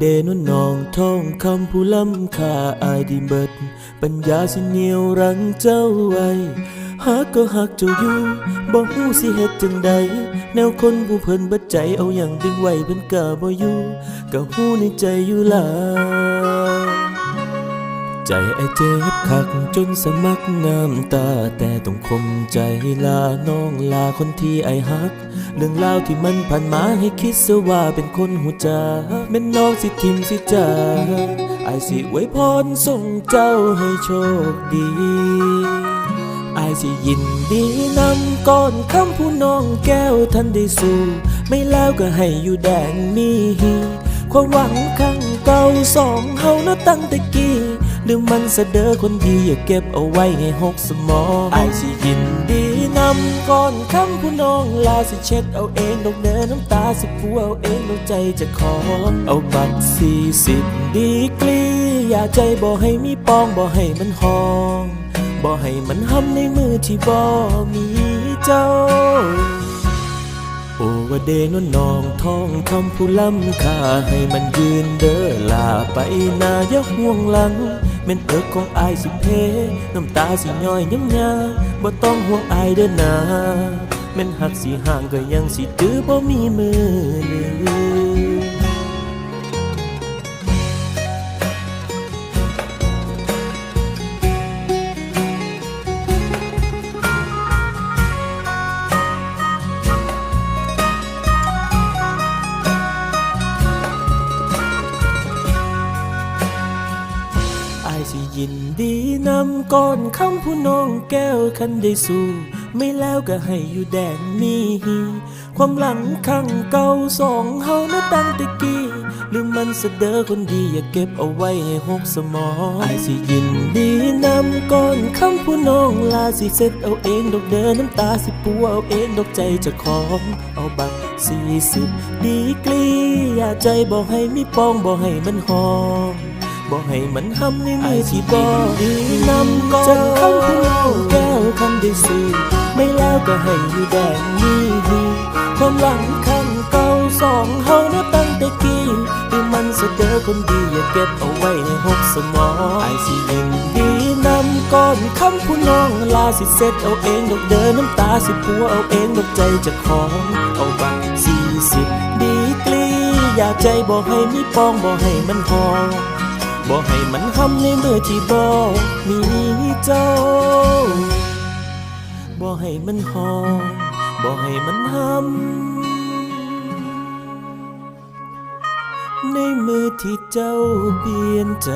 เดนวนนองท่องคำผู้ล้ำค่าอายดีเบิด ปัญญาสิเหนียวรังเจ้าไว้หักก็หักเจ้าอยู่บ่ฮู้สิเฮ็ดจังใดแนวคนผู้เพิ่นบัดใจเอาอย่างดึงไว้เพิ่นก็บ่อยู่ก็ฮู้ในใจอยู่หลาย ใจไอเจ็บคักจนสมักน้ำตา แต่ต้องคมใจลาน้องลาคนที่ไอฮัก เรื่องราวที่มันผ่านมาให้คิดซะว่าเป็นคนหูจาแม่นน้องสิทิมสิจาไอสิไว้พรส่งเจ้าให้โชคดีไอายสิยินดีนำก้อนคำผู้น้องแก้วทันได้สู่ไม่แล้วก็ให้อยู่แดนมี ความหวังข้างเก่าสองเฮานะตั้งแต่กี้ หรือมันเสดอคนดีอย่าเก็บเอาไว้ให้หกสมองไอสิยินดีนำก่อนคำผู้น้องลาสิเช็ดเอาเองดอกเดินน้ำตาสิฟูเอาเองดอกใจจะขอ เอาบัตรสี่สิบดีกรีอย่าใจบ่ให้มีปองบ่ให้มันหองบ่ให้มันห้ำในมือที่บ่มีเจ้า โอวเดนวนนองทองคำผู้ล้ำค่าให้มันยืนเด้อลาไปนาอย่าห่วงหลังเม่นเอิกของอายสิเพ น้ำตาสิย้อยย้ำยาบ่ต้องห่วงอายเด้อนาเม่นหักสิห่างก็ยังสิจื้อบ่มีมือลือ สิยินดีนำก้อนคำผู้น้องแก้วคันได้สู่ไม่แล้วก็ให้อยู่แดนมีความหลังข้างเก่าสองเฮานะตั้งต่กี้หรือมันเสดอคนดีอย่าเก็บเอาไว้ให้หกสมองไอสิยินดีนำก้อนคำผู้น้องลาสิเสร็จเอาเองดอกเดินน้ำตาสิปูเอาเองดอกใจจะของ เอาบักสี่สิบดีกลีอย่าใจบอกให้มีปองบอกให้มันหอม บอกให้มันห้ำในมือที่บ่ดีนำก่อนจะเข้าผู้เล่าแก้วคันได้สื่อไม่แล้วก็ให้อยู่แดนนี้ความหลังข้างเก่าสองเฮานะตั้งแต่กี้หรือมันเสดอคนดีอย่าเก็บเอาไว้ในหกสมองไอายสิยินดีนำก่อนคำผู้น้องลาสิเสร็จเอาเองดอกเดินน้ำตาสิปัวเอาเองดอกใจจะของเอาบักสี่สิบดีกลีอย่าใจบอกให้มีปองบอกให้มันหอม บอกให้มันห้ำในมือที่บ่มีเจ้าบอกให้มันหอมบอกให้มันห้ำในมือที่เจ้าเปลี่ยนใจ